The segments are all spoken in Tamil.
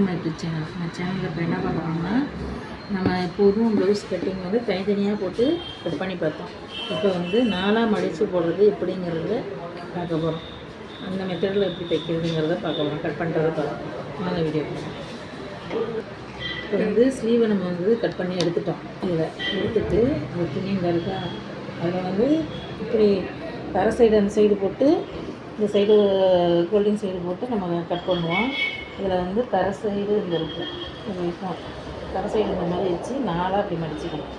வெல்கம் மை டு சேனல் நம்ம சேனலில் இப்போ என்ன பண்ணுறோம்னா நம்ம எப்போதும் ப்ளவுஸ் கட்டிங் வந்து தனித்தனியாக போட்டு கட் பண்ணி பார்த்தோம். இப்போ வந்து நாலாக மடித்து போடுறது எப்படிங்கிறத பார்க்க போகிறோம் அந்த மெத்தடில் எப்படி தைக்கிறதுங்கிறத பார்க்க போகிறோம் கட் பண்ணுறத பார்க்கலாம். வாங்க வீடியோ இப்போ வந்து ஸ்லீவை நம்ம வந்து கட் பண்ணி எடுத்துட்டோம். இதை எடுத்துட்டு அந்த துணி இந்த இருக்கா? அதில் வந்து இப்படி தர சைடு அந்த சைடு போட்டு இந்த சைடு கோல்டிங் சைடு போட்டு நம்ம கட் பண்ணுவோம். இதில் வந்து தர சைடு இந்த இருக்கும் இது இருக்கும் தர சைடு இந்த மாதிரி வச்சு நாளாக அப்படி மடிச்சுக்கணும்.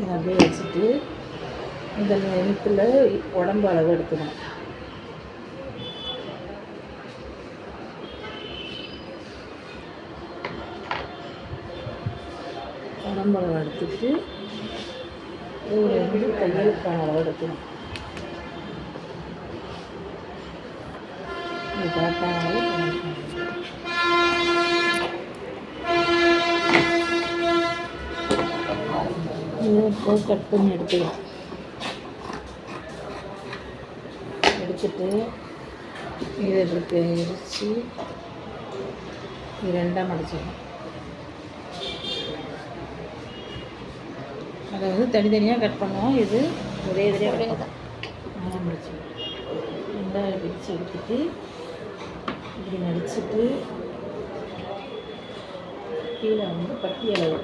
இதை அப்படியே வச்சுட்டு இந்த நெத்தில் உடம்பு அளவு எடுத்துக்கணும். உடம்பு அளவு எடுத்துட்டு ஒரு வந்து கையெழுத்தான அளவு எடுத்துக்கணும். இது கரெக்டான அளவு கட் பண்ணி எடுத்துக்கலாம் எடுத்துட்டு இதை இப்படி இது ரெண்டாக மடிச்சிடணும் அதை வந்து தனித்தனியாக கட் பண்ணுவோம். இது ஒரே இதிலே ஒரே தான் நல்லா மடிச்சிடணும் ரெண்டாக பிரித்து எடுத்துட்டு இப்படி மடிச்சிட்டு கீழே வந்து பட்டி அளவு.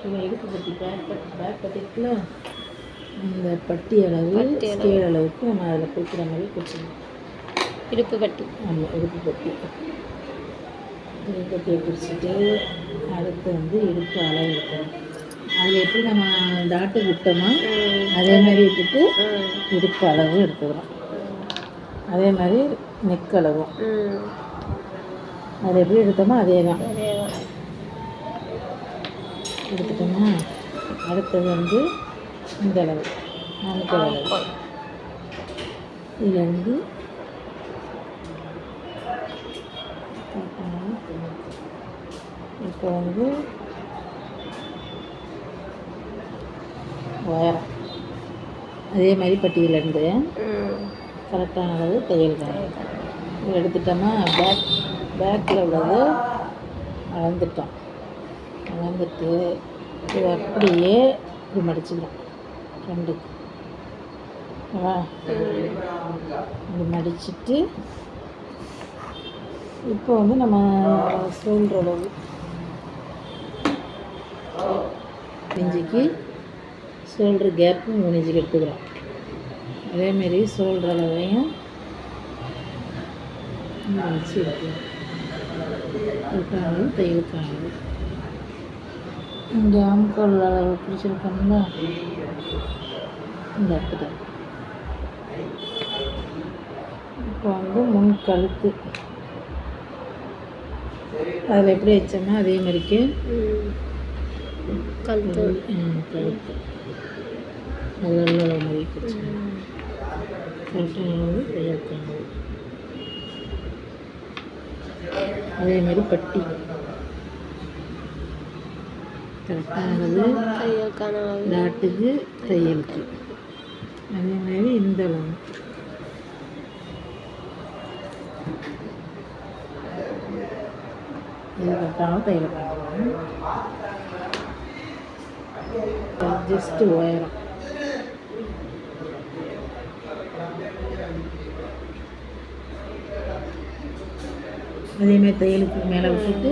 கீழே இடுப்பு பட்டி பேக் பட்டி பேக் பட்டிக்குள்ள இந்த பட்டி அளவு ஸ்கேல் அளவுக்கு நம்ம அதில் குறிக்கிற மாதிரி குறிச்சிடணும் இடுப்பு பட்டி. ஆமாம் இடுப்பு பட்டி. இடுப்பு பட்டியை குறிச்சிட்டு அடுத்து வந்து இடுப்பு அளவு எடுக்கணும் அதில் எப்படி நம்ம டாட்டு விட்டோமோ அதே மாதிரி விட்டுட்டு இடுப்பு அளவு எடுத்துக்கிறோம். அதே மாதிரி நெக் அளவும் அது எப்படி எடுத்தோமோ அதே தான் எடுத்துட்டோமா அடுத்தது வந்து இந்த அளவு. நாமக்கல் அளவு. இதில் வந்து இப்போ வந்து உயரம். அதே மாதிரி பட்டியலேருந்து கரெக்டான அளவு தையல் காணும் இது எடுத்துட்டோமா பேக் பேக்கில் உள்ளது அளந்துட்டோம். அளந்துட்டு இது அப்படியே இப்படி மடிச்சுக்கிறோம். ரெண்டுக்கு வா இப்படி மடிச்சிட்டு இப்போ வந்து நம்ம சொல்கிற அளவு நெஞ்சுக்கு சொல்கிற கேப்பும் மூணு எடுத்துக்கிறோம். அதேமாரி ஷோல்டர் அளவையும் எடுத்துக்கிறோம் இதுக்கானது தையலுக்கானது. இங்கே ஆம்கோல் அளவு பிடிச்சிருக்கோம்ல? இந்த இடத்துல. இப்போ வந்து முன் கழுத்து. அதில் எப்படி வச்சோமோ அதே மாதிரிக்கு கழுத்து. கழுத்து. அதில் உள்ள மாதிரி பிடிச்சிக்கணும் கரெக்டான அளவு தையலுக்கானது அதே மாதிரி பட்டி. கரெக்டானது. நாட்டுக்கு தையலுக்கு. அதே மாதிரி இந்த அளவு இது கரெக்டான தையலுக்கான ஜஸ்ட்டு உயரம். அதேமாதிரி தையலுக்கு மேலே விட்டுட்டு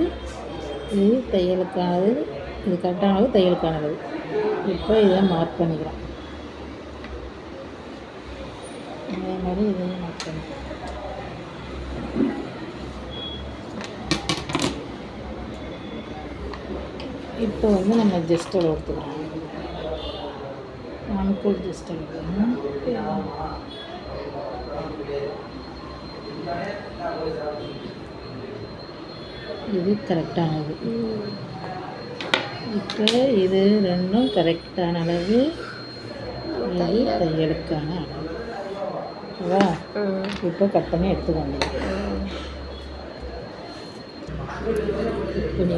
இது தையலுக்கானது இது கரெக்டானது தையலுக்கானது. இப்போ இதை மார்க் பண்ணிக்கிறோம் அதே மாதிரி இதையும் மார்க் பண்ணிக்கிறோம் இப்போ வந்து நம்ம ஜஸ்ட் அளவு எடுத்துக்கலாம். நமக்கு ஜஸ்ட் இது கரெக்டானது. இப்போ இது ரெண்டும் கரெக்டான அளவு இது தையலுக்கான அளவு. ஓகேவா? இப்போ கட் பண்ணி எடுத்துக்கோங்க. கட்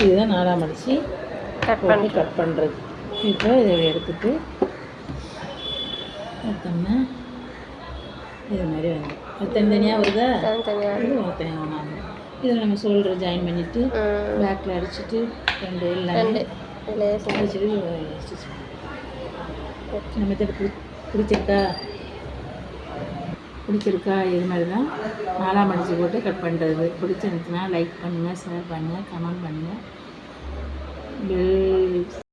இதுதான் நாலாம் மடிச்சு கட் பண்ணி கட் பண்ணுறது இப்போ இதை எடுத்துட்டு பார்த்தோம்னா இது மாதிரி வந்து. தனித்தனியாக வருதா? தனித்தனியாக இது தனியாக ஒன்றாங்க இதில் நம்ம ஷோல்டர் ஜாயின் பண்ணிவிட்டு பேக்கில் அடிச்சுட்டு ரெண்டு எல்லாமே அடிச்சுட்டு ஸ்டிச் நம்ம பிடி பிடிச்சிருக்கா? பிடிச்சிருக்கா இது மாதிரி தான் நாலாம் மடிச்சு போட்டு கட் பண்ணுறது பிடிச்சிருந்துச்சுன்னா லைக் பண்ணுங்கள் ஷேர் பண்ணுங்கள் கமெண்ட் பண்ணுங்கள் பெல்